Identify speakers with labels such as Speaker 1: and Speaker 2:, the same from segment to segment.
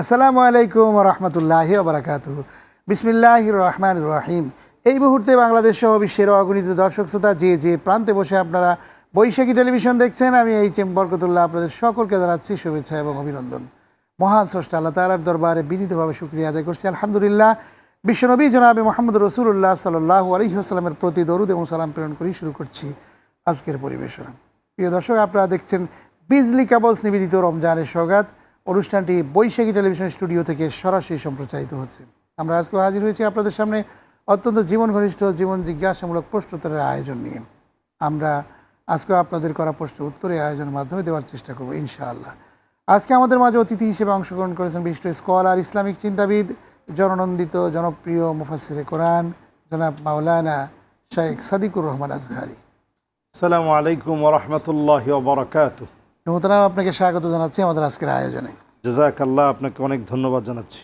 Speaker 1: আসসালামু আলাইকুম রহমতুল্লাহ বারাকাত বিসমিল্লাহ রহমান রহিম। এই মুহূর্তে বাংলাদেশ সহ বিশ্বের অগণিত দর্শক শ্রোতা যে যে প্রান্তে বসে আপনারা বৈশাখী টেলিভিশন দেখছেন, আমি এই চেম বরকতুল্লাহ আপনাদের সকলকে জানাচ্ছি শুভেচ্ছা এবং অভিনন্দন। মহান স্রষ্টা আল্লাহ তালার দরবারে বিনীতভাবে শুক্রিয়া আদায় করছি। আলহামদুলিল্লাহ, বিশ্বনবী জনাবে মোহাম্মদ রসুল্লাহ সাল্লাহ আলহিহাস্লামের প্রতি দরুদ এবং সালাম প্রেরণ করেই শুরু করছি আজকের পরিবেশনা। প্রিয় দর্শক, আপনারা দেখছেন বিজলি কাবলস নিবেদিত রমজানের সৌগাত। অনুষ্ঠানটি বৈশাখী টেলিভিশন স্টুডিও থেকে সরাসরি সম্প্রচারিত হচ্ছে। আমরা আজকে হাজির হয়েছি আপনাদের সামনে অত্যন্ত জীবন ঘনিষ্ঠ জীবন জিজ্ঞাসামূলক প্রশ্নোত্তরের আয়োজন নিয়ে। আমরা আজকে আপনাদের করা প্রশ্ন উত্তরে আয়োজনের মাধ্যমে দেওয়ার চেষ্টা করব, ইনশাআল্লাহ। আজকে আমাদের মাঝে অতিথি হিসেবে অংশগ্রহণ করেছেন বিশিষ্ট স্কলার, ইসলামিক চিন্তাবিদ, জননন্দিত, জনপ্রিয় মুফাসিরে কোরআন, জনাব মাওলানা শেখ সাদিকুর রহমান আজহারি।
Speaker 2: আসসালামু আলাইকুম ওরহমতুল্লাহ বরকাত
Speaker 1: মোহতারাম আপনাকে স্বাগত জানাচ্ছি আমাদের আজকের আয়োজনে।
Speaker 2: জাজাকাল্লাহ আপনাকে অনেক ধন্যবাদ জানাচ্ছি।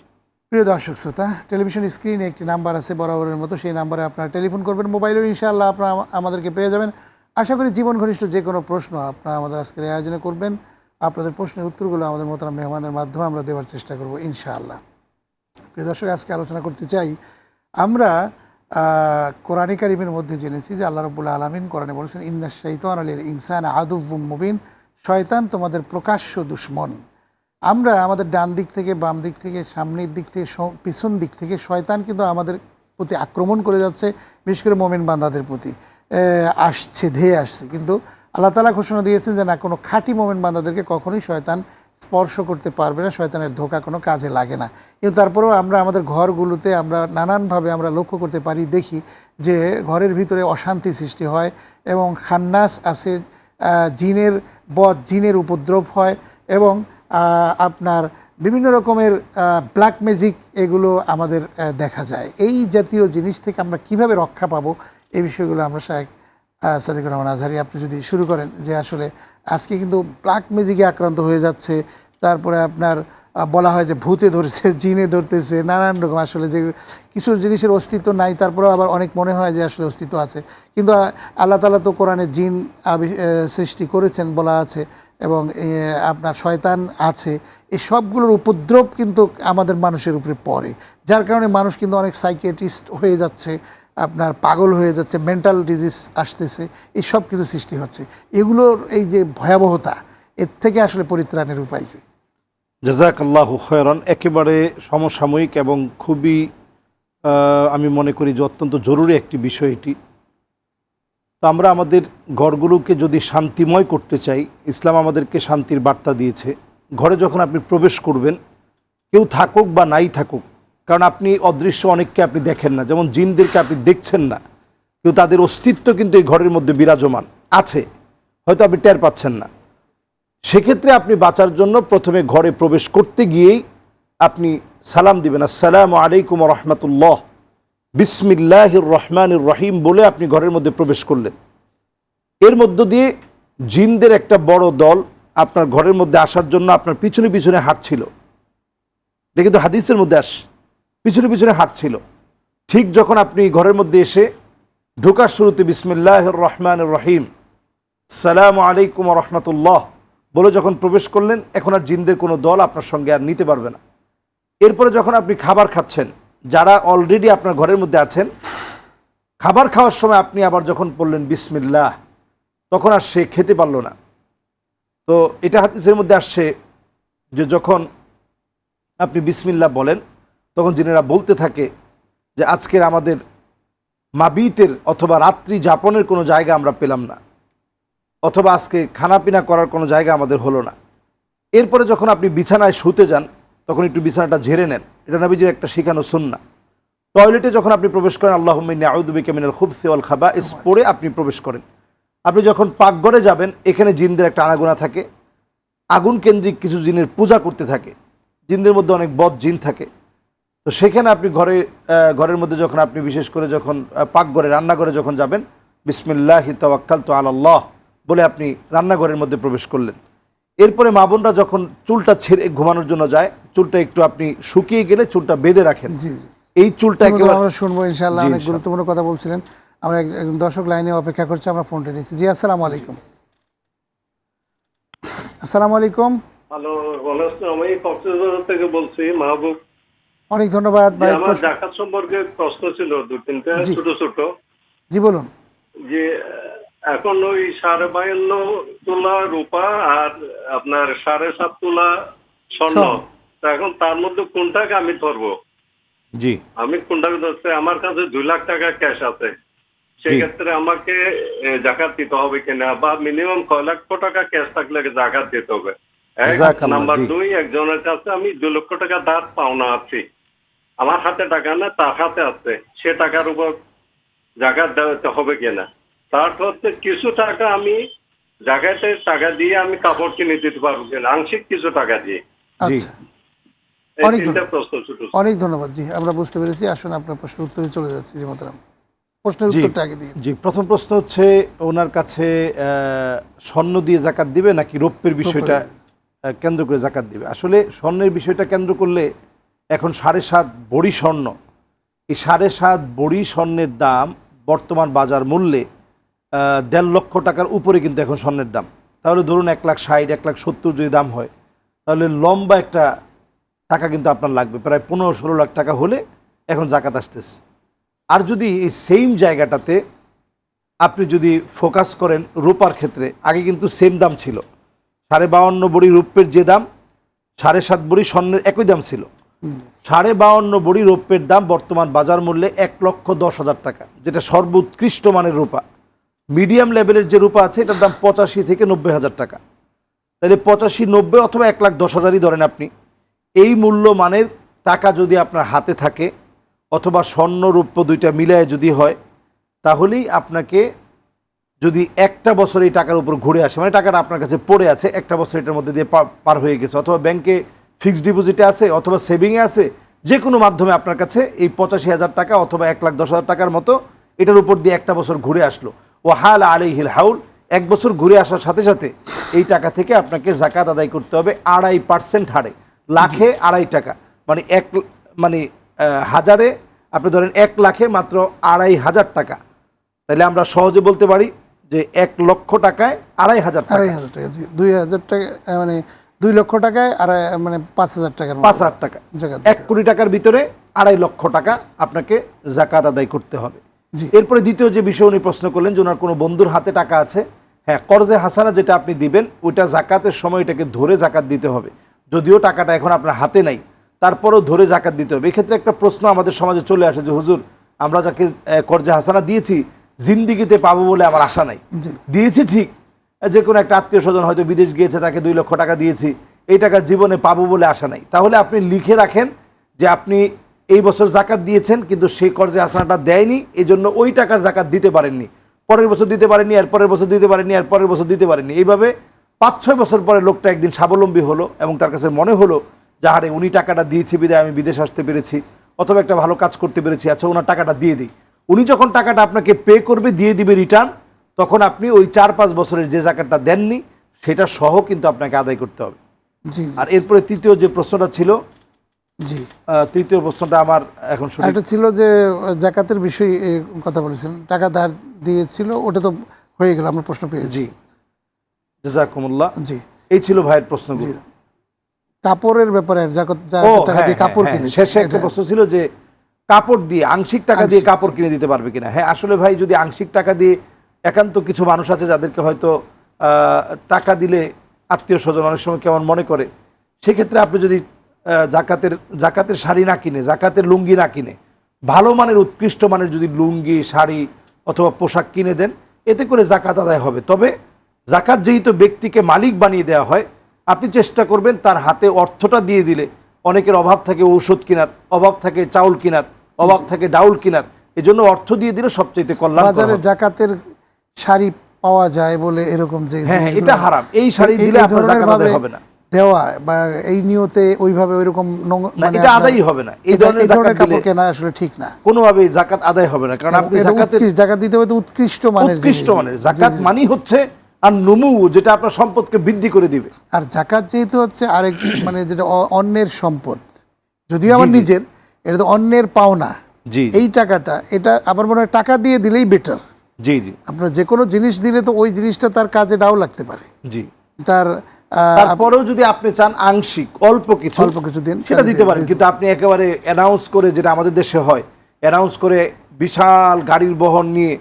Speaker 1: প্রিয় দর্শক শ্রোতা টেলিভিশন স্ক্রিনে একটি নাম্বার আছে বরাবরের মতো সেই নাম্বারে আপনারা টেলিফোন করবেন মোবাইলেও ইনশাআল্লাহ আপনারা আমাদেরকে পেয়ে যাবেন। আশা করি জীবন ঘনিষ্ঠ যে কোনো প্রশ্ন আপনারা আমাদের আজকের আয়োজনে করবেন। আপনাদের প্রশ্নের উত্তরগুলো আমাদের মতো মেহমানের মাধ্যমে আমরা দেওয়ার চেষ্টা করব ইনশাআল্লাহ। প্রিয় দর্শক আজকে আলোচনা করতে চাই আমরা আহ, কোরআনে কারিমের মধ্যে জেনেছি যে আল্লাহ রবুল্লা আলমিন কোরআনে বলেছেন ইন্না শৈতান আলীর ইনসান আদুব্বুম মুবিন। শয়তান তোমাদের প্রকাশ্য দুশ্মন। আমরা আমাদের ডান দিক থেকে, বাম দিক থেকে, সামনের দিক থেকে পিছন দিক থেকে শয়তান কিন্তু আমাদের প্রতি আক্রমণ করে যাচ্ছে, বিশেষ করে মোমেন বান্দাদের প্রতি। আসছে, ধেয়ে আসছে। কিন্তু আল্লাহ তালা ঘোষণা দিয়েছেন যে না, কোনো খাঁটি মোমেন বান্দাদেরকে কখনোই শয়তান স্পর্শ করতে পারবে না, শয়তানের ধোকা কোনো কাজে লাগে না। কিন্তু তারপরেও আমরা আমাদের ঘরগুলোতে আমরা নানানভাবে আমরা লক্ষ্য করতে পারি, দেখি যে ঘরের ভিতরে অশান্তি সৃষ্টি হয় এবং খান্নাস আছে জিনের বদ জিনের উপদ্রব হয় এবং আপনার বিভিন্ন রকমের ব্ল্যাক ম্যাজিক এগুলো আমাদের দেখা যায়। এই জাতীয় জিনিস থেকে আমরা কীভাবে রক্ষা পাবো এই বিষয়গুলো আমরা শাহেক সাদিকুর রহমান আজহারি, আপনি যদি শুরু করেন যে আসলে আজকে কিন্তু ব্ল্যাক ম্যাজিকে আক্রান্ত হয়ে যাচ্ছে, তারপরে আপনার বলা হয় যে ভূতে ধরছে, জিনে ধরতেছে, নানান রকম আসলে যে কিছু জিনিসের অস্তিত্ব নাই, তারপরেও আবার অনেক মনে হয় যে আসলে অস্তিত্ব আছে। কিন্তু আল্লাহ তালা তো কোরআনে জিন সৃষ্টি করেছেন বলা আছে এবং আপনার শয়তান আছে। এই সবগুলোর উপদ্রব কিন্তু আমাদের মানুষের উপরে পড়ে। যার কারণে মানুষ কিন্তু অনেক সাইকিয়াট্রিস্ট হয়ে যাচ্ছে, আপনার পাগল হয়ে যাচ্ছে মেন্টাল ডিজিজ আসতেছে এই সব কিছু সৃষ্টি হচ্ছে। এগুলোর এই যে ভয়াবহতা, এর থেকে আসলে পরিত্রাণের উপায় কি?
Speaker 2: জাজাকাল্লাহ খয়রান, একেবারে সমসাময়িক এবং খুবই আমি মনে করি যে অত্যন্ত জরুরি একটি বিষয় এটি। তো আমরা আমাদের ঘরগুলোকে যদি শান্তিময় করতে চাই, ইসলাম আমাদেরকে শান্তির বার্তা দিয়েছে। ঘরে যখন আপনি প্রবেশ করবেন, কেউ থাকুক বা নাই থাকুক, কারণ আপনি অদৃশ্য অনেককে আপনি দেখেন না, যেমন জিনদেরকে আপনি দেখছেন না, কিন্তু তাদের অস্তিত্ব কিন্তু এই ঘরের মধ্যে বিরাজমান, আছে। হয়তো আপনি টের পাচ্ছেন না। সেক্ষেত্রে আপনি বাঁচার জন্য প্রথমে ঘরে প্রবেশ করতে গিয়েই আপনি সালাম দিবেন। আসসালামু আলাইকুম রহমতুল্লাহ। বিসমিল্লাহ রহমান রহিম বলে আপনি ঘরের মধ্যে প্রবেশ করলেন। এর মধ্য দিয়ে জিনদের একটা বড় দল আপনার ঘরের মধ্যে আসার জন্য আপনার পিছনে পিছনে হাঁটছিল দেখে তো হাদিসের মধ্যে আস পিছনে পিছনে হাঁটছিল ঠিক যখন আপনি ঘরের মধ্যে এসে ঢোকার শুরুতে বিসমিল্লাহ রহমান রহিম, সালাম আলাইকুম রহমতুল্লাহ বলে যখন প্রবেশ করলেন, এখন আর জিনদের কোনো দল আপনার সঙ্গে আর নিতে পারবে না। এরপরে যখন আপনি খাবার খাচ্ছেন, যারা অলরেডি আপনার ঘরের মধ্যে আছেন, খাবার খাওয়ার সময় আপনি আবার যখন বললেন, বিসমিল্লাহ, তখন আর সে খেতে পারল না। তো এটা হাদিসের মধ্যে আসছে যে যখন আপনি বিসমিল্লাহ বলেন, তখন জিনেরা বলতে থাকে যে, আজকের আমাদের মাবিতের অথবা রাত্রি যাপনের কোনো জায়গা আমরা পেলাম না। অথবা আজকে খানাপিনা করার কোনো জায়গা আমাদের হলো না। এরপরে যখন আপনি বিছানায় শুতে যান, তখন একটু বিছানাটা ঝেড়ে নেন। এটা নবীজির একটা শেখানো সুন্না টয়লেটে যখন আপনি প্রবেশ করেন আল্লাহ আউদ্দিকে মিনাল খুব সেওয়াল খাবা এস পরে আপনি প্রবেশ করেন। আপনি যখন পাকঘরে যাবেন, এখানে জিনদের একটা আনাগোনা থাকে। আগুন কেন্দ্রিক কিছু জিনের পূজা করতে থাকে। জিনদের মধ্যে অনেক বদ জিন থাকে। তো সেখানে আপনি ঘরে ঘরের মধ্যে যখন আপনি বিশেষ করে যখন পাকঘরে, রান্নাঘরে যখন যাবেন, বিসমিল্লাহ তাওয়াক্কাল তো আল্লাহ বলে আপনি রান্নাঘরের মধ্যে প্রবেশ করলেন। এরপরে মা বোনরা যখন চুলটা ছেড়ে ঘুমানোর জন্য যায় চুলটা একটু আপনি শুকিয়ে গেলে চুলটা বেঁধে রাখেন।
Speaker 1: জি জি।
Speaker 2: এই চুলটা
Speaker 1: আমরা শুনব ইনশাল্লাহ অনেক গুরুত্বপূর্ণ কথা বলছিলেন। আমরা একজন দর্শক লাইনে অপেক্ষা করছি আমরা ফোনটা নিচ্ছি। জি আসসালামু আলাইকুম। আসসালামু আলাইকুম।
Speaker 3: হ্যালো আমি কক্সবাজার থেকে বলছি মাহবুব।
Speaker 1: অনেক ধন্যবাদ ভাই।
Speaker 3: আমার জাকাত সম্পর্কে প্রশ্ন ছিল দু তিনটা ছোট ছোট।
Speaker 1: জি বলুন।
Speaker 3: যে এখন ওই সাড়ে বায়ান্ন তোলা রূপা আর আপনার সাড়ে সাত তোলা স্বর্ণ। এখন তার মধ্যে কোনটাকে আমি ধরবো?
Speaker 2: জি।
Speaker 3: আমি কোনটাকে ধরতে? আমার কাছে দুই লাখ টাকা ক্যাশ আছে। সেক্ষেত্রে আমাকে জাকাত দিতে হবে কিনা বা মিনিমাম কয় লক্ষ টাকা ক্যাশ থাকলে জাকাত দিতে হবে। এক নাম্বার দুই একজনের কাছে আমি দু লক্ষ টাকা ধার পাওনা আছি। আমার হাতে টাকা না তার হাতে আছে। সে টাকার উপর জাকাত দেওয়াতে হবে কিনা? তারপর হচ্ছে কিছু টাকা আমি জায়গাতে টাকা দিয়ে আমি কাপড় কিনে দিতে পারব কিনা আংশিক কিছু টাকা দিয়ে।
Speaker 1: আচ্ছা। অনেক ধন্যবাদ।
Speaker 3: প্রশ্ন।
Speaker 1: অনেক জি আমরা বুঝতে পেরেছি। আসুন আপনার প্রশ্নের উত্তরে চলে যাচ্ছি জি মোতারাম প্রশ্নের উত্তরটা আগে দিয়ে
Speaker 2: জি প্রথম প্রশ্ন হচ্ছে ওনার কাছে আহ, স্বর্ণ দিয়ে জাকাত দিবে নাকি রৌপ্যের বিষয়টা কেন্দ্র করে জাকাত দিবে? আসলে স্বর্ণের বিষয়টা কেন্দ্র করলে এখন সাড়ে সাত বড়ি স্বর্ণ। এই সাড়ে সাত বড়ি স্বর্ণের দাম বর্তমান বাজার মূল্যে দেড় লক্ষ টাকার উপরে কিন্তু এখন স্বর্ণের দাম। তাহলে ধরুন এক লাখ ষাট, এক লাখ সত্তর যদি দাম হয়, তাহলে লম্বা একটা টাকা কিন্তু আপনার লাগবে। প্রায় পনেরো, ষোলো লাখ টাকা হলে এখন জাকাত আসতেছে। আর যদি এই সেম জায়গাটাতে আপনি যদি ফোকাস করেন রূপার ক্ষেত্রে, আগে কিন্তু সেম দাম ছিল। সাড়ে বাউন্ন বড়ি রৌপ্যের যে দাম, সাড়ে সাত বড়ি স্বর্ণের একই দাম ছিল। সাড়ে বাউন্ন বড়ি রৌপ্যের দাম বর্তমান বাজার মূল্যে এক লক্ষ দশ হাজার টাকা, যেটা সর্বোৎকৃষ্ট মানের রূপা। মিডিয়াম লেভেলের যে রূপা আছে, এটার দাম পঁচাশি থেকে নব্বই হাজার টাকা। তাহলে পঁচাশি, নব্বই অথবা এক লাখ দশ হাজারই ধরেন আপনি। এই মূল্য মানের টাকা যদি আপনার হাতে থাকে, অথবা স্বর্ণ, রৌপ্য দুইটা মিলায় যদি হয়, তাহলেই আপনাকে যদি একটা বছর এই টাকার উপর ঘুরে আসে মানে টাকাটা আপনার কাছে পড়ে আছে, একটা বছর এটার মধ্যে দিয়ে পার হয়ে গেছে, অথবা ব্যাংকে ফিক্সড ডিপোজিটে আছে, অথবা সেভিংয়ে আছে যে কোনো মাধ্যমে আপনার কাছে এই পঁচাশি হাজার টাকা অথবা এক লাখ দশ হাজার টাকার মতো এটার উপর দিয়ে একটা বছর ঘুরে আসলো। ও হাল আলাইহিল হাউল এক বছর ঘুরে আসার সাথে সাথে এই টাকা থেকে আপনাকে জাকাত আদায় করতে হবে আড়াই পার্সেন্ট হারে লাখে আড়াই টাকা। মানে এক মানে হাজারে আপনি ধরেন এক লাখে মাত্র আড়াই হাজার টাকা। তাহলে আমরা সহজে বলতে পারি যে এক লক্ষ টাকায় আড়াই হাজার
Speaker 1: আড়াই হাজার টাকা দুই হাজার টাকা মানে দুই লক্ষ টাকায় আড়াই মানে পাঁচ হাজার মতো
Speaker 2: পাঁচ হাজার টাকা। এক কোটি টাকার ভিতরে আড়াই লক্ষ টাকা আপনাকে জাকাত আদায় করতে হবে। এরপরে দ্বিতীয় যে বিষয় উনি প্রশ্ন করলেন যে ওনার কোনো বন্ধুর হাতে টাকা আছে হ্যাঁ কর্জে হাসানা যেটা আপনি দিবেন ওইটা জাকাতের সময় এটাকে ধরে জাকাত দিতে হবে। যদিও টাকাটা এখন আপনার হাতে নাই তারপরেও ধরে জাকাত দিতে হবে। এক্ষেত্রে একটা প্রশ্ন আমাদের সমাজে চলে আসে যে হুজুর আমরা যাকে কর্জে হাসানা দিয়েছি জিন্দিগিতে পাবো বলে আমার আশা নাই। দিয়েছি ঠিক যে কোনো একটা আত্মীয় স্বজন হয়তো বিদেশ গিয়েছে তাকে দুই লক্ষ টাকা দিয়েছি এই টাকা জীবনে পাবো বলে আশা নাই। তাহলে আপনি লিখে রাখেন যে আপনি এই বছর জাকাত দিয়েছেন কিন্তু সেই কর্জে আসানাটা দেয়নি এই জন্য ওই টাকার জাকাত দিতে পারেননি। পরের বছর দিতে পারেনি আর পরের বছর দিতে পারেনি আর পরের বছর দিতে পারেনি এইভাবে পাঁচ ছয় বছর পরে লোকটা একদিন স্বাবলম্বী হলো এবং তার কাছে মনে হলো যাহারে উনি টাকাটা দিয়েছে বিদায় আমি বিদেশ আসতে পেরেছি অথবা একটা ভালো কাজ করতে পেরেছি আচ্ছা ওনার টাকাটা দিয়ে দিই। উনি যখন টাকাটা আপনাকে পে করবে দিয়ে দিবে রিটার্ন তখন আপনি ওই চার পাঁচ বছরের যে জাকাতটা দেননি সেটা সহ কিন্তু আপনাকে আদায় করতে হবে। আর এরপরে তৃতীয় যে প্রশ্নটা ছিল
Speaker 1: জি।
Speaker 2: তৃতীয় প্রশ্নটা আমার এখন
Speaker 1: একটা ছিল যে জাকাতের বিষয়ে কথা বলেছেন। টাকা ধার দিয়েছিল ওটা তো হয়ে গেল আমরা প্রশ্ন পেয়েছি।
Speaker 2: জি। জাজাকুমুল্লাহ।
Speaker 1: জি।
Speaker 2: এই ছিল ভাইয়ের প্রশ্নগুলো।
Speaker 1: কাপড়ের ব্যাপারে জাকাত টাকা
Speaker 2: হ্যাঁ,
Speaker 1: দিয়ে কাপড়
Speaker 2: হ্যাঁ,
Speaker 1: কিনেছি।
Speaker 2: শেষে একটা প্রশ্ন ছিল যে কাপড় দিয়ে আংশিক টাকা দিয়ে কাপড় কিনে দিতে পারবে কিনা? হ্যাঁ আসলে ভাই যদি আংশিক টাকা দিয়ে একান্ত কিছু মানুষ আছে যাদেরকে হয়তো আহ, টাকা দিলে আত্মীয় স্বজন অনেক সময় কেমন মনে করে সেক্ষেত্রে আপনি যদি জাকাতের জাকাতের শাড়ি না কিনে জাকাতের লুঙ্গি না কিনে ভালো মানের উৎকৃষ্ট মানের যদি লুঙ্গি শাড়ি অথবা পোশাক কিনে দেন এতে করে জাকাত আদায় হবে তবে জাকাত যেহেতু ব্যক্তিকে মালিক বানিয়ে দেওয়া হয় আপনি চেষ্টা করবেন তার হাতে অর্থটা দিয়ে দিলে অনেকের অভাব থাকে ঔষধ কেনার অভাব থাকে চাউল কেনার অভাব থাকে ডাউল কেনার এজন্য অর্থ দিয়ে দিলে সবচাইতে কল্যাণ
Speaker 1: বাজারে জাকাতের শাড়ি পাওয়া যায় বলে এরকম যে
Speaker 2: হ্যাঁ, এটা হারাম। এই শাড়ি দিলে আপনার জাকাত আদায় হবে না।
Speaker 1: দেওয়া বা এই নিয়তে ওইভাবে ওইরকম মানে
Speaker 2: এটা আদায়ই হবে না। এই ধরনের জাকাত
Speaker 1: কাপড় কেনা আসলে ঠিক না।
Speaker 2: কোনোভাবেই জাকাত আদায় হবে না কারণ আপনি জাকাতের
Speaker 1: জাকাত দিতে হবে তো উৎকৃষ্ট মানের
Speaker 2: উৎকৃষ্ট মানের। জাকাত মানি হচ্ছে আর নমু যেটা আপনার সম্পদকে বৃদ্ধি করে দিবে।
Speaker 1: আর জাকাত যেহেতু হচ্ছে আরেক মানে যেটা অন্যের সম্পদ। যদিও আমার। নিজের এটা তো অন্যের পাওনা।
Speaker 2: জি
Speaker 1: এই টাকাটা এটা আবার মনে হয় টাকা দিয়ে দিলেই বেটার
Speaker 2: জি জি।
Speaker 1: আপনার যে কোনো জিনিস দিলে তো ওই জিনিসটা তার কাজে নাও লাগতে পারে।
Speaker 2: জি।
Speaker 1: তার
Speaker 2: তারপরেও যদি আপনি চান আংশিক অল্প কিছু
Speaker 1: অল্প কিছু দিন,
Speaker 2: সেটা দিতে পারেন। কিন্তু আপনি একেবারে অ্যানাউন্স করে যেটা আমাদের দেশে হয় অ্যানাউন্স করে বিশাল গাড়ির বহন নিয়ে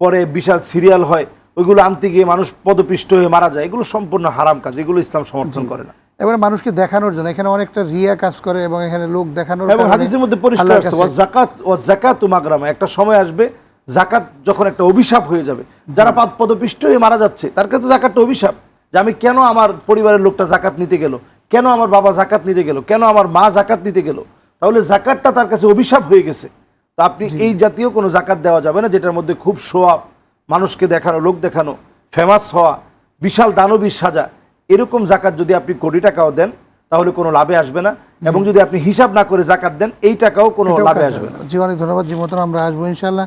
Speaker 2: পরে বিশাল সিরিয়াল হয় ওইগুলো আনতে গিয়ে মানুষ পদপিষ্ট হয়ে মারা যায় এগুলো সম্পূর্ণ হারাম কাজ এগুলো ইসলাম সমর্থন করে না।
Speaker 1: এবারে মানুষকে দেখানোর জন্য এখানে অনেকটা রিয়া কাজ করে এবং এখানে লোক দেখানোর
Speaker 2: এবং হাদিসের মধ্যে পরিষ্কার আছে ওয়া জাকাত ও জাকাত মাগরামা একটা সময় আসবে জাকাত যখন একটা অভিশাপ হয়ে যাবে যারা পাদ পদপিষ্ট হয়ে মারা যাচ্ছে তার কাছে তো জাকাতটা অভিশাপ। যে আমি কেন আমার পরিবারের লোকটা জাকাত নিতে গেল? কেন আমার বাবা জাকাত নিতে গেল? কেন আমার মা জাকাত নিতে গেল? তাহলে জাকাতটা তার কাছে অভিশাপ হয়ে গেছে। তো আপনি এই জাতীয় কোনো জাকাত দেওয়া যাবে না যেটার মধ্যে খুব শোয়াব মানুষকে দেখানো লোক দেখানো ফেমাস হওয়া বিশাল দানবীর সাজা এরকম জাকাত যদি আপনি কোটি টাকাও দেন তাহলে কোনো লাভে আসবে না। এবং যদি আপনি হিসাব না করে জাকাত দেন এই টাকাও কোনো লাভে আসবে না।
Speaker 1: জি অনেক ধন্যবাদ। জি মতন আমরা আসব ইনশাল্লাহ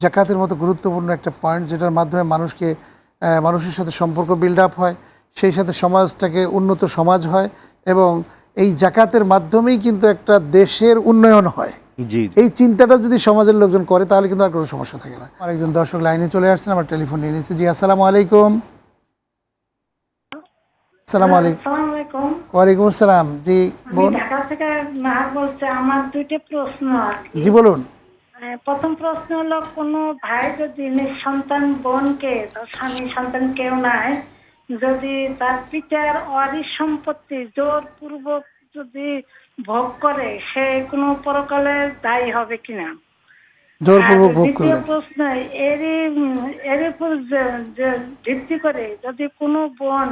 Speaker 1: জাকাতের মতো গুরুত্বপূর্ণ একটা পয়েন্ট যেটার মাধ্যমে মানুষকে মানুষের সাথে সম্পর্ক বিল্ড আপ হয় সেই সাথে সমাজটাকে উন্নত সমাজ হয় এবং এই জাকাতের মাধ্যমেই কিন্তু একটা দেশের উন্নয়ন হয়।
Speaker 2: জি
Speaker 1: এই চিন্তাটা যদি সমাজের লোকজন করে তাহলে কিন্তু আর কোনো সমস্যা থাকে না। আরেকজন দর্শক লাইনে চলে আসছেন আমার টেলিফোন নিয়ে নিচ্ছি। জি আসসালামু আলাইকুম। আসসালামু আলাইকুম। ওয়ালাইকুম আসসালাম। জি
Speaker 4: আমি
Speaker 1: বোন
Speaker 4: ঢাকা থেকে নাহার বলছি আমার দুইটা প্রশ্ন
Speaker 1: জি বলুন।
Speaker 4: প্রথম প্রশ্ন হলো কোনো ভাই যদি নিঃসন্তান বোনকে তার স্বামী সন্তান কেউ নাই যদি তার পিতার অরিস সম্পত্তি জোরপূর্বক যদি ভোগ করে সে কোনো পরকালে দায়ী হবে কিনা?
Speaker 1: জোরপূর্বক ভোগ
Speaker 4: দ্বিতীয় প্রশ্ন এরই এর উপর ভিত্তি করে যদি কোনো বোন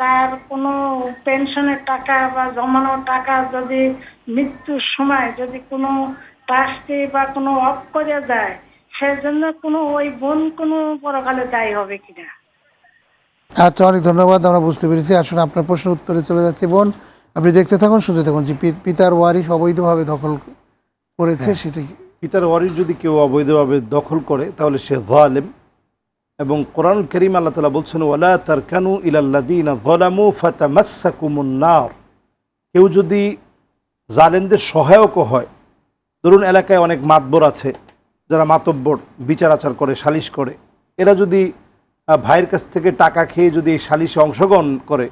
Speaker 4: তার কোনো পেনশনের টাকা বা জমানো টাকা যদি মৃত্যুর সময় যদি কোনো ট্রাস্টি বা কোনো অফ করে দেয় সেজন্য কোনো ওই বোন কোনো পরকালে দায়ী হবে কিনা।
Speaker 1: আচ্ছা অনেক ধন্যবাদ আমরা বুঝতে পেরেছি। আসলে আপনার প্রশ্নের উত্তরে চলে যাচ্ছে। বোন আপনি দেখতে থাকুন শুনতে থাকুন যে পিতার ওয়ারিশ অবৈধভাবে দখল করেছে সেটি
Speaker 2: পিতার ওয়ারিস যদি কেউ অবৈধভাবে দখল করে তাহলে সে জালেম। এবং কোরআন করিম আল্লাহ তালা বলছেন ওয়ালা তার কানু ইলাল্লাদিনা জলামু ফাতামাসাকুমুন নার। কেউ যদি জালেমদের সহায়কও হয় ধরুন এলাকায় অনেক মাতবর আছে, যারা মাতব্বর, বিচার আচার করে, সালিশ করে। এরা যদি ভাইয়ের কাছ থেকে টাকা খেয়ে যদি এই সালিশে অংশগ্রহণ করে,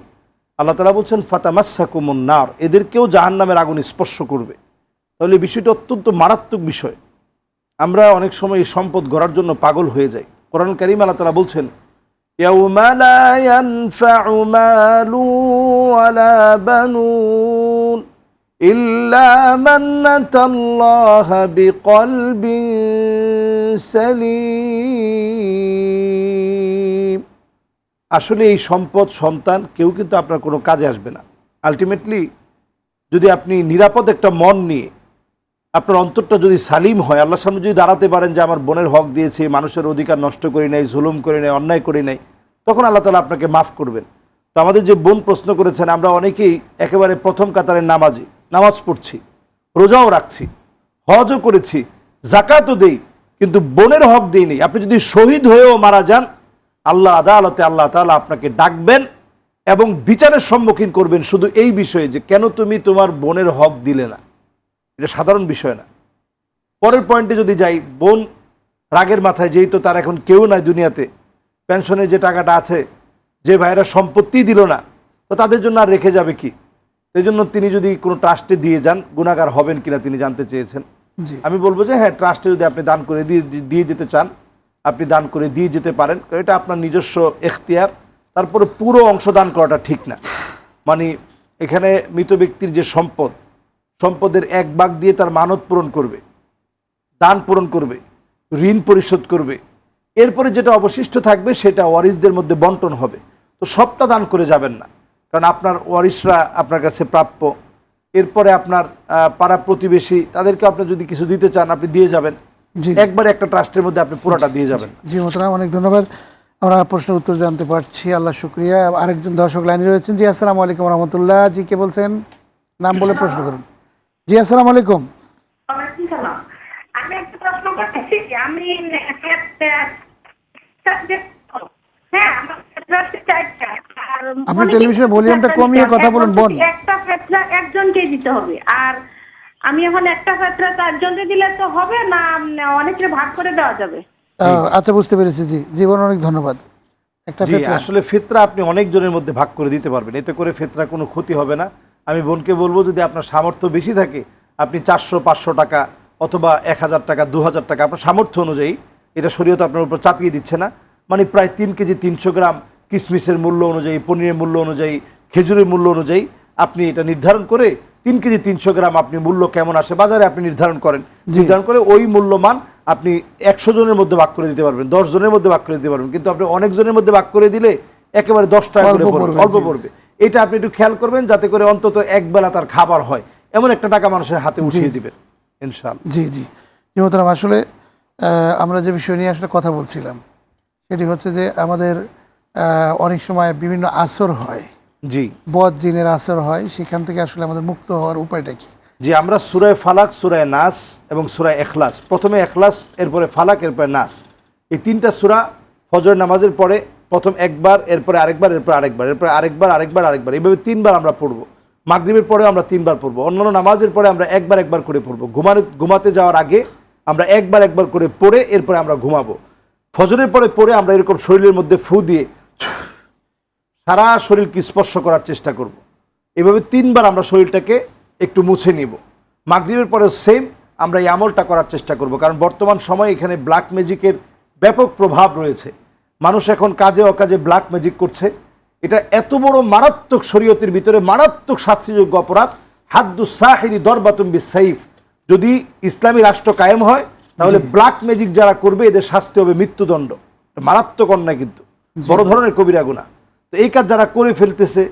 Speaker 2: আল্লাহ তালা বলছেন ফাতামাসা কুমন নার এদেরকেও জাহান নামের আগুন স্পর্শ করবে। তাহলে বিষয়টা অত্যন্ত মারাত্মক বিষয়। আমরা অনেক সময় এই সম্পদ গড়ার জন্য পাগল হয়ে যাই। কোরআন করিম আল্লাহ তালা বলছেন ইয়াউমালায়ান ফাউমালু আলা বানুন إلا من أتى الله بقلب سليم আসলে এই সম্পদ সন্তান কেউ কিন্তু আপনার কোনো কাজে আসবে না আলটিমেটলি যদি আপনি নিরাপদ একটা মন নিয়ে আপনার অন্তরটা যদি সালিম হয় আল্লাহর সামনে যদি দাঁড়াতে পারেন যে আমার বোনের হক দিয়েছি মানুষের অধিকার নষ্ট করি নাই জুলুম করি নাই অন্যায় করি নাই তখন আল্লাহ তালা আপনাকে মাফ করবেন তো আমাদের যে বোন প্রশ্ন করেছেন আমরা অনেকেই একেবারে প্রথম কাতারের নামাজি নামাজ পড়ছি, রোজাও রাখছি, হজও করেছি জাকাতও দেই, কিন্তু বোনের হক দিইনি আপনি যদি শহীদ হয়েও মারা যান, আল্লাহ আদালতে আল্লাহ তাআলা আপনাকে ডাকবেন এবং বিচারের সম্মুখীন করবেন শুধু এই বিষয়ে যে কেন তুমি তোমার বোনের হক দিলে না। এটা সাধারণ বিষয় না। পরের পয়েন্টে যদি যাই, বোন রাগের মাথায়, যেই তো তার এখন কেউ নাই দুনিয়াতে, পেনশনের যে টাকাটা আছে, যে ভাইয়েরা সম্পত্তি দিল না, তো তাদের জন্য আর রেখে যাবে কি? সেই জন্য তিনি যদি কোনো ট্রাস্টে দিয়ে যান গুণাগার হবেন কিনা তিনি জানতে চেয়েছেন। আমি বলব যে হ্যাঁ ট্রাস্টে যদি আপনি দান করে দিয়ে দিয়ে যেতে চান আপনি দান করে দিয়ে যেতে পারেন এটা আপনার নিজস্ব এখতিয়ার। তারপরে পুরো অংশ দান করাটা ঠিক না। মানে এখানে মৃত ব্যক্তির যে সম্পদ সম্পদের এক ভাগ দিয়ে তার মানত পূরণ করবে দান পূরণ করবে ঋণ পরিশোধ করবে। এরপরে যেটা অবশিষ্ট থাকবে সেটা ওয়ারিসদের মধ্যে বন্টন হবে। তো সবটা দান করে যাবেন না। কারণ আপনার ওয়ারিসরা আপনার কাছে প্রাপ্য। এরপরে আপনার পাড়া প্রতিবেশী তাদেরকে আপনি যদি কিছু দিতে চান আপনি দিয়ে যাবেন। একবার একটা ট্রাস্টের মধ্যে আপনি পুরোটা দিয়ে যাবেন।
Speaker 1: জি মোতরাম অনেক ধন্যবাদ। আমরা প্রশ্নের উত্তর জানতে পারছি। আল্লাহ শুক্রিয়া। আরেকজন দর্শক লাইনে রয়েছেন। জি আসসালামু আলাইকুম রহমতুল্লাহ। জি কে বলছেন? নাম বলে প্রশ্ন করুন। জি আসসালামু আলাইকুম।
Speaker 4: আমি একটা প্রশ্ন করতেছি আমি হ্যাঁ আমার ফেতরা হচ্ছে চারটা। আর
Speaker 1: আপনার
Speaker 4: অনেকে-
Speaker 1: টেলিভিশনের ভলিউমটা কমিয়ে কথা বলুন, বোন।
Speaker 4: একটা ফেতরা একজনকে দিতে হবে। আর আমি এখন একটা ফেতরা চারজনকে দিলে তো হবে না অনেকের ভাগ করে দেওয়া যাবে।
Speaker 1: আচ্ছা বুঝতে পেরেছি জি। জীবন অনেক ধন্যবাদ। একটা
Speaker 2: আসলে ফিতরা আপনি অনেক জনের মধ্যে ভাগ করে দিতে পারবেন। এতে করে ফিতরা কোনো ক্ষতি হবে না। আমি বোনকে বলব যদি আপনার সামর্থ্য বেশি থাকে আপনি চারশো পাঁচশো টাকা অথবা এক হাজার টাকা দু হাজার টাকা আপনার সামর্থ্য অনুযায়ী এটা শরীয়ত আপনার উপর চাপিয়ে দিচ্ছে না। মানে প্রায় তিন কেজি তিনশো গ্রাম কিশমিশের মূল্য অনুযায়ী পনিরের মূল্য অনুযায়ী খেজুরের মূল্য অনুযায়ী আপনি এটা নির্ধারণ করে তিন কেজি তিনশো গ্রাম আপনি মূল্য কেমন আসে বাজারে আপনি নির্ধারণ করেন। নির্ধারণ করে ওই মূল্যমান আপনি একশো জনের মধ্যে ভাগ করে দিতে পারবেন দশ জনের মধ্যে ভাগ করে দিতে পারবেন। কিন্তু আপনি অনেক জনের মধ্যে ভাগ করে দিলে একেবারে দশ টাকা করে
Speaker 1: অল্প
Speaker 2: পড়বে, এটা আপনি একটু খেয়াল করবেন যাতে করে অন্তত একবেলা তার খাবার হয়। এমন একটা টাকা মানুষের হাতে উঠিয়ে দিবেন ইনশাল্লাহ
Speaker 1: জি জি। জি আসলে আমরা যে বিষয় নিয়ে আসলে কথা বলছিলাম সেটি হচ্ছে যে আমাদের অনেক সময় বিভিন্ন আসর হয়।
Speaker 2: জি।
Speaker 1: বদ জিনের আসর হয় সেখান থেকে আসলে আমাদের মুক্ত হওয়ার উপায়টা কি?
Speaker 2: জি আমরা সুরায় ফালাক সুরায় নাস এবং সুরায় এখলাস। প্রথমে এখলাস এরপরে ফালাক এরপরে নাস। এই তিনটা সুরা ফজর নামাজের পরে প্রথম একবার এরপরে আরেকবার এরপরে আরেকবার এরপরে আরেকবার আরেকবার আরেকবার। এইভাবে তিনবার আমরা পড়ব। মাগরিবের পরে আমরা তিনবার পড়ব। অন্যান্য নামাজের পরে আমরা একবার একবার করে পড়ব। ঘুমানো ঘুমাতে যাওয়ার আগে আমরা একবার একবার করে পড়ে এরপরে আমরা ঘুমাবো। ফজরের পরে পড়ে আমরা এরকম শরীরের মধ্যে ফু দিয়ে সারা শরীরকে স্পর্শ করার চেষ্টা করব। এভাবে তিনবার আমরা শরীরটাকে একটু মুছে নিব। মাগরিবের পরে সেম আমরা এই আমলটা করার চেষ্টা করব। কারণ বর্তমান সময়ে এখানে ব্ল্যাক ম্যাজিকের ব্যাপক প্রভাব রয়েছে। মানুষ এখন কাজে অকাজে ব্ল্যাক ম্যাজিক করছে। এটা এত বড় মারাত্মক শরীয়তের ভিতরে মারাত্মক শাস্তিযোগ্য অপরাধ। হাদ্দু সাহিরি দরবাতুম সাইফ যদি ইসলামী রাষ্ট্র কায়েম হয় তাহলে ব্ল্যাক ম্যাজিক যারা করবে এদের শাস্তি হবে মৃত্যুদণ্ড। মারাত্মক অন্যায় কিন্তু। বড় ধরনের কবিরা গুণা তো এই কাজ যারা করে ফেলতেছে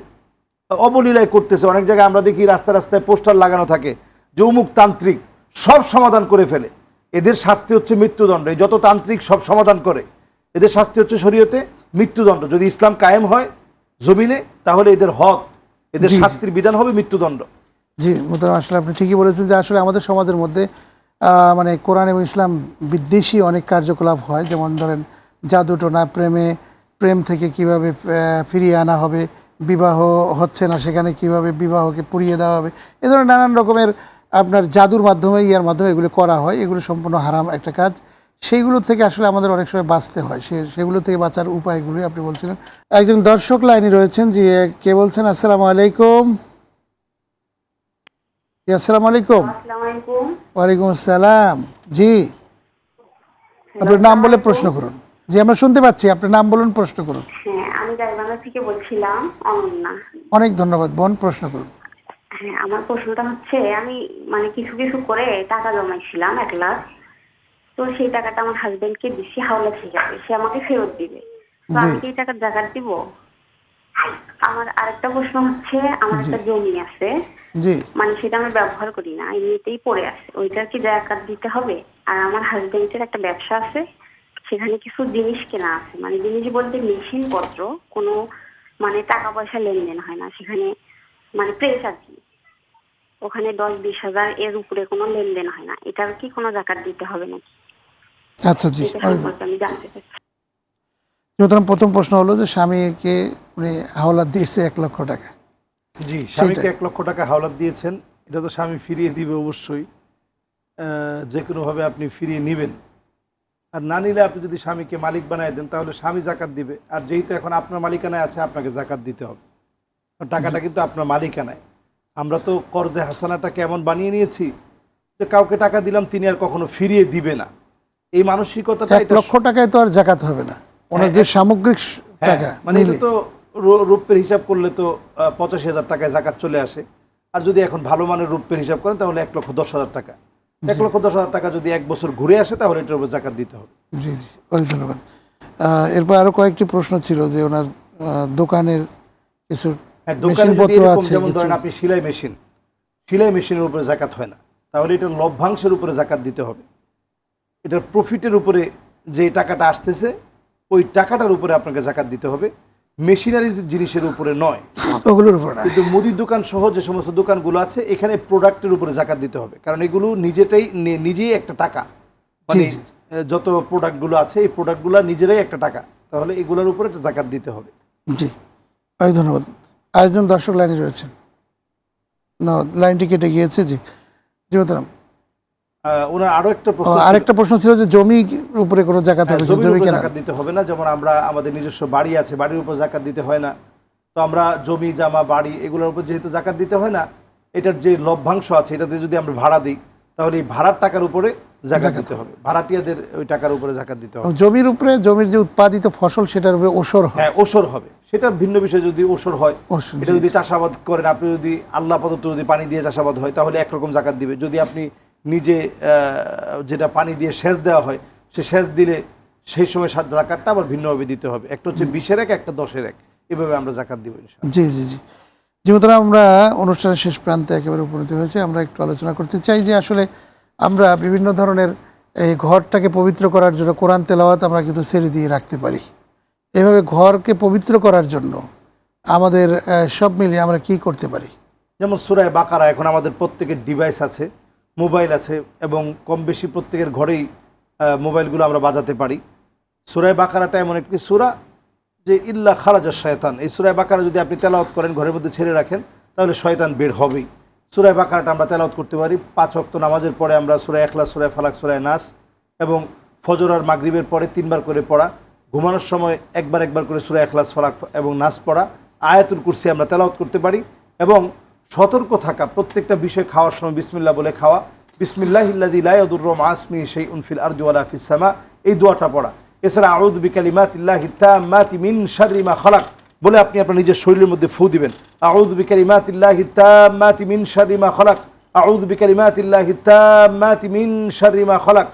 Speaker 2: অবলীলায় করতেছে অনেক জায়গায় আমরা দেখি রাস্তা রাস্তায় পোস্টার লাগানো থাকে যে অমুক তান্ত্রিক সব সমাধান করে ফেলে। এদের শাস্তি হচ্ছে মৃত্যুদণ্ড এই যত তান্ত্রিক সব সমাধান করে। এদের শাস্তি হচ্ছে শরীয়তে মৃত্যুদণ্ড যদি ইসলাম কায়েম হয় জমিনে তাহলে এদের হক এদের। শাস্তির বিধান হবে মৃত্যুদণ্ড।
Speaker 1: জি মোহতারাম আসলে আপনি ঠিকই বলেছেন যে আসলে আমাদের সমাজের মধ্যে মানে কোরআন এবং ইসলাম বিদ্বেষী অনেক কার্যকলাপ হয়। যেমন ধরেন জাদুটোনা প্রেমে প্রেম থেকে কীভাবে ফিরিয়ে আনা হবে বিবাহ হচ্ছে না সেখানে কীভাবে বিবাহকে পুড়িয়ে দেওয়া হবে এ ধরনের নানান রকমের আপনার জাদুর মাধ্যমে ইয়ার মাধ্যমে এগুলো করা হয় এগুলো সম্পূর্ণ হারাম একটা কাজ। সেইগুলো থেকে আসলে আমাদের অনেক সময় বাঁচতে হয় সে সেগুলো থেকে বাঁচার উপায়গুলি আপনি বলছিলেন। একজন দর্শক লাইনে রয়েছেন যে কে বলছেন? আসসালামু আলাইকুম। জি, আসসালামু আলাইকুম।
Speaker 5: আসসালামু আলাইকুম।
Speaker 1: ওয়ালাইকুম আসসালাম। জি। আপনার নাম বলে প্রশ্ন করুন। জি আমরা শুনতে পাচ্ছি। আপনার নাম বলুন প্রশ্ন করুন।
Speaker 5: হ্যাঁ আমি গাইবান্ধা থেকে বলছিলাম অনন্যা
Speaker 1: অনেক ধন্যবাদ বোন প্রশ্ন করুন।
Speaker 5: হ্যাঁ আমার প্রশ্নটা হচ্ছে আমি মানে কিছু কিছু করে টাকা জমাইছিলাম এক লাখ। তো সেই টাকাটা আমার হাজবেন্ডকে দিছি হাওলা হিসাবে সে আমাকে ফেরত দিবে। তো আমি। কি এই টাকার জাকাত দিব? আমার আরেকটা প্রশ্ন হচ্ছে আমার একটা জমি আছে। মানে সেটা আমি ব্যবহার করি না এমনিতেই পড়ে আছে। ওইটার কি জাকাত দিতে হবে? আর আমার হাজবেন্ডের একটা ব্যবসা আছে। সেখানে কিছু জিনিস কেনা আছে। মানে জিনিস বলতে মেশিন পত্র কোনো মানে টাকা পয়সা লেনদেন হয় না। সেখানে মানে প্রেস আর কি। ওখানে দশ বিশ হাজার এর উপরে কোনো লেনদেন হয় না। এটার কি কোনো জাকাত দিতে হবে নাকি?
Speaker 1: আচ্ছা জি।
Speaker 5: আমি জানতে চাচ্ছি
Speaker 1: সুতরাং প্রথম প্রশ্ন হলো যে স্বামীকে উনি হাওলাত দিয়েছে এক লক্ষ টাকা।
Speaker 2: জি স্বামীকে এক লক্ষ টাকা হাওলাত দিয়েছেন। এটা তো স্বামী ফিরিয়ে দিবে অবশ্যই। আহ, যে কোনোভাবে আপনি ফিরিয়ে নেবেন। আর না নিলে আপনি যদি স্বামীকে মালিক বানায় দেন তাহলে স্বামী জাকাত দিবে। আর যেহেতু এখন আপনার মালিকানায় আছে আপনাকে জাকাত দিতে হবে। টাকাটা কিন্তু আপনার মালিকানায়। আমরা তো কর্জে হাসানাটা কেমন বানিয়ে নিয়েছি যে কাউকে টাকা দিলাম তিনি আর কখনো ফিরিয়ে দিবে না। এই মানসিকতাটা
Speaker 1: এক লক্ষ টাকায় তো আর জাকাত হবে না। ওনার যে সামগ্রিক স-
Speaker 2: হ্যাঁ,
Speaker 1: টাকা
Speaker 2: মানে এটা তো রূপের হিসাব করলে তো পঁচাশি হাজার টাকায় জাকাত চলে আসে। আর যদি এখন ভালো মানের রূপের হিসাব করেন তাহলে এক লক্ষ দশ হাজার টাকা। এক লক্ষ দশ হাজার টাকা যদি এক বছর ঘুরে আসে তাহলে এটার উপর জাকাত দিতে হবে।
Speaker 1: জি জি অনেক ধন্যবাদ। এরপর আরও কয়েকটি প্রশ্ন ছিল যে ওনার দোকানের কিছু
Speaker 2: হ্যাঁ
Speaker 1: মেশিনপত্র আছে
Speaker 2: যেমন ধরেন আপনি সেলাই মেশিন সেলাই মেশিনের উপরে জাকাত হয় না। তাহলে এটা লভ্যাংশের উপরে জাকাত দিতে হবে। এটার প্রফিটের উপরে যে টাকাটা আসতেছে ওই টাকাটার উপরে আপনাকে জাকাত দিতে হবে। মেশিনারি জিনিসের উপরে নয়।
Speaker 1: ওগুলোর উপর
Speaker 2: কিন্তু মুদির দোকান সহ যে সমস্ত দোকানগুলো আছে এখানে প্রোডাক্টের উপরে জাকাত দিতে হবে। কারণ এগুলো নিজেটাই নিজেই একটা টাকা। মানে যত প্রোডাক্টগুলো আছে এই প্রোডাক্টগুলো নিজেরাই একটা টাকা। তাহলে এগুলোর উপরে একটা জাকাত দিতে হবে।
Speaker 1: জি। অনেক ধন্যবাদ। আরেকজন দর্শক লাইনে রয়েছেন। না লাইনটি কেটে গিয়েছে জি। জি
Speaker 2: ওনার আরও একটা প্রশ্ন ছিল।
Speaker 1: আরেকটা প্রশ্ন ছিল যে জমি উপরে কোনো জায়গা
Speaker 2: হ্যাঁ,
Speaker 1: জমি কেনা?
Speaker 2: জাকাত দিতে হবে না। যেমন আমরা আমাদের নিজস্ব বাড়ি আছে বাড়ির উপর জাকাত দিতে হয় না। তো আমরা জমি জামা বাড়ি এগুলোর উপর যেহেতু জাকাত দিতে হয় না এটার যে লভ্যাংশ আছে এটাতে যদি আমরা ভাড়া দিই তাহলে এই ভাড়ার টাকার উপরে জাকাত দিতে হবে। ভাড়াটিয়াদের ওই টাকার উপরে জাকাত দিতে হবে।
Speaker 1: জমির উপরে জমির যে উৎপাদিত ফসল সেটার উপরে ওসর হয়।
Speaker 2: ওসর হবে। সেটা ভিন্ন বিষয় যদি ওসর হয়। এটা যদি চাষাবাদ করেন আপনি যদি আল্লাহ প্রদত্ত যদি পানি দিয়ে চাষাবাদ হয় তাহলে একরকম জাকাত দিবে। যদি আপনি নিজে যেটা পানি দিয়ে সেচ দেওয়া হয় সে সেচ দিলে সেই সময় জাকাতটা আবার ভিন্নভাবে দিতে হবে। একটা হচ্ছে বিশের এক একটা দশের এক। এভাবে আমরা জাকাত দিব
Speaker 1: জি জি জি। যেহেতু আমরা অনুষ্ঠানের শেষ প্রান্তে একেবারে উপনীত হয়েছে। আমরা একটু আলোচনা করতে চাই যে আসলে আমরা বিভিন্ন ধরনের এই ঘরটাকে পবিত্র করার জন্য কোরআন তেলাওয়াত আমরা কিন্তু ছেড়ে দিয়ে রাখতে পারি। এভাবে ঘরকে পবিত্র করার জন্য আমাদের সব মিলিয়ে আমরা কি করতে পারি?
Speaker 2: যেমন সুরায় বাকারা এখন আমাদের প্রত্যেকের ডিভাইস আছে। মোবাইল আছে এবং কম বেশি প্রত্যেকের ঘরেই মোবাইলগুলো আমরা বাজাতে পারি। সুরায় বাকারাটা এমন একটি সুরা যে, ইল্লা খারাজা শয়তান। এই সুরায় বাকারা যদি আপনি তেলাওয়াত করেন, ঘরের মধ্যে ছেড়ে রাখেন, তাহলে শয়তান বের হবেই। সুরায় বাকারাটা আমরা তেলাওয়াত করতে পারি। পাঁচ অক্ত নামাজের পরে আমরা সুরায় এখলা সুরায় ফালাক, সুরায় নাস এবং ফজর আর মাগরিবের পরে তিনবার করে পড়া। ঘুমানোর সময় একবার একবার করে সুরায় এখলাস ফালাক এবং নাস পড়া। আয়াতুল কুরসি আমরা তেলাওয়াত করতে পারি এবং সতর্ক থাকা, প্রত্যেকটা বিষয় খাওয়ার সময় বিসমিল্লা বলে খাওয়া। বিসমিল্লাহ ইল্লাদিল্লাহদুর আসমি সেই উনফিল আরজুয়ালা ফিসামা এই দোয়াটা পড়া। এছাড়া আউদ বিকালিমাতিল্লাহি তাম্মাতি মিন শাররি মা খালাক বলে আপনি আপনার নিজের শরীরের মধ্যে ফু দিবেন। আউদ বিকালিমাতিল্লাহি তাম্মাতি মিন শাররি মা খালাক। আউদ বিকালিমাতিল্লাহি তাম্মাতি মিন শাররি মা খালাক।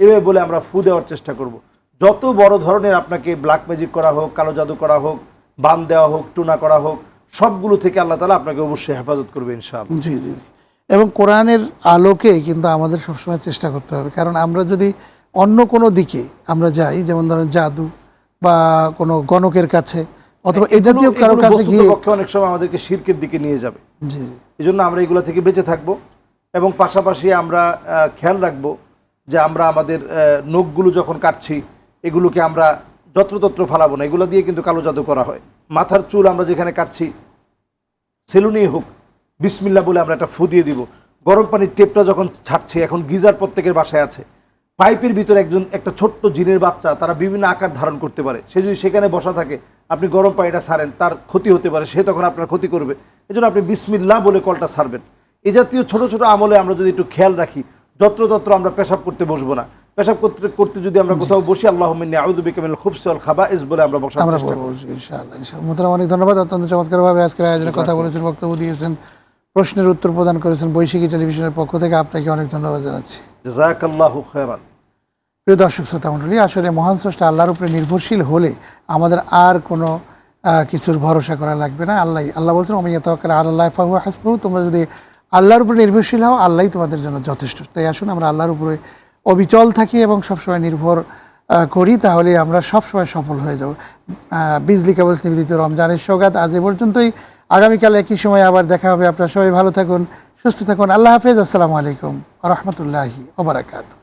Speaker 2: এভাবে বলে আমরা ফু দেওয়ার চেষ্টা করব। যত বড় ধরনের আপনাকে ব্ল্যাক ম্যাজিক করা হোক, কালো জাদু করা হোক বান দেওয়া হোক, টুনা করা হোক সবগুলো থেকে আল্লাহ তালা আপনাকে অবশ্যই হেফাজত করবে ইনশাআল্লাহ।
Speaker 1: জি জি জি। এবং কোরআনের আলোকে কিন্তু আমাদের সবসময় চেষ্টা করতে হবে। কারণ আমরা যদি অন্য কোনো দিকে আমরা যাই যেমন ধরেন জাদু বা কোনো গণকের কাছে অথবা এ জাতীয় কারোর কাছে গিয়ে
Speaker 2: বস্তুতপক্ষে অনেক সময় আমাদেরকে শিরকের দিকে নিয়ে যাবে।
Speaker 1: জি।
Speaker 2: এই জন্য আমরা এগুলো থেকে বেঁচে থাকব এবং পাশাপাশি আমরা খেয়াল রাখব যে আমরা আমাদের নখগুলো যখন কাটছি এগুলোকে আমরা যত্রতত্র ফালাবো না। এগুলো দিয়ে কিন্তু কালো জাদু করা হয়। মাথার চুল আমরা যেখানে কাটছি, সেলুনেই হোক বিসমিল্লা বলে আমরা একটা ফু দিয়ে দিব। গরম পানির টেপটা যখন ছাড়ছি, এখন গিজার প্রত্যেকের বাসায় আছে। পাইপের ভিতরে একজন, একটা ছোট্ট জিনের বাচ্চা, তারা বিভিন্ন আকার ধারণ করতে পারে। সে যদি সেখানে বসা থাকে, আপনি গরম পানিটা সারেন তার ক্ষতি হতে পারে, সে তখন আপনার ক্ষতি করবে। এজন্য আপনি বিসমিল্লা বলে কলটা সারবেন এ জাতীয় ছোট ছোট আমলে আমরা যদি একটু খেয়াল রাখি, যত্রতত্র আমরা পেশাব করতে বসবো না। পেশাব করতে করতে যদি আমরা কোথাও বসি আল্লাহ আউদু বিকামিল খুবসল খাবা ইস বলে আমরা বসার
Speaker 1: আমরা
Speaker 2: করব।
Speaker 1: ইনশাআল্লাহ ইনশাআল্লাহ। অনেক ধন্যবাদ। অত্যন্ত চমৎকারভাবে আজকের আয়োজনে কথা বলেছেন বক্তব্য দিয়েছেন প্রশ্নের উত্তর প্রদান করেছেন বৈশাখী টেলিভিশনের পক্ষ থেকে। আপনাকে অনেক ধন্যবাদ জানাচ্ছি।
Speaker 2: জাজাকাল্লাহু খায়রান
Speaker 1: প্রিয় দর্শক শ্রোতা মণ্ডলী আসলে মহান স্রষ্টা আল্লাহর উপরে নির্ভরশীল হলে আমাদের আর কোনো কিছুর ভরসা করা লাগবে না। আল্লাহ আল্লাহ বলছেন অমিয়া তকাল আল্লাহ ফাহু হাসবু তোমরা যদি আল্লাহর উপরে নির্ভরশীল হও আল্লাহই তোমাদের জন্য যথেষ্ট। তাই আসুন আমরা আল্লাহর উপরে অবিচল থাকি এবং সবসময় নির্ভর করি, তাহলে আমরা সবসময় সফল হয়ে যাব। বিজলি কেবল নিবেদিত রমজানের সৌগাত। আজ এ পর্যন্তই। আগামীকাল একই সময় আবার দেখা হবে। আপনারা সবাই ভালো থাকুন, সুস্থ থাকুন। আল্লাহ হাফেজ। আসসালামু আলাইকুম রহমতুল্লাহি ওবরাকাতু